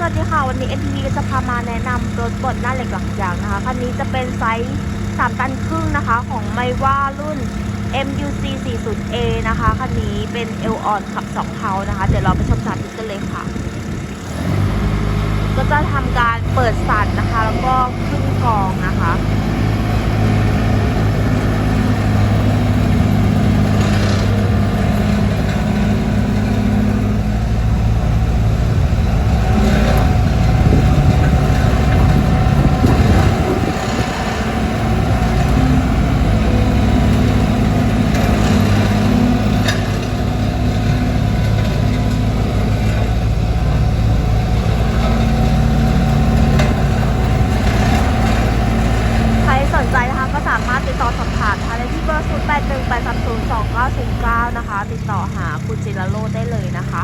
สวัสดีค่ะ วันนี้ NTV ก็จะพามาแนะนำรถบดหน้าเหล็กหลังยางนะคะ คันนี้จะเป็นไซส์3ตันครึ่งนะคะ ของไมว่ารุ่น MUC 40A นะคะ คันนี้เป็นเอลออนขับ2เพานะคะ เดี๋ยวเราไปชมสาธิตกันเลยค่ะ ก็จะทำการเปิดสันนะคะ แล้วก็ 8 3 0 2 9 0 9 นะคะ ติดต่อหาคุณจิรโรได้เลยนะคะ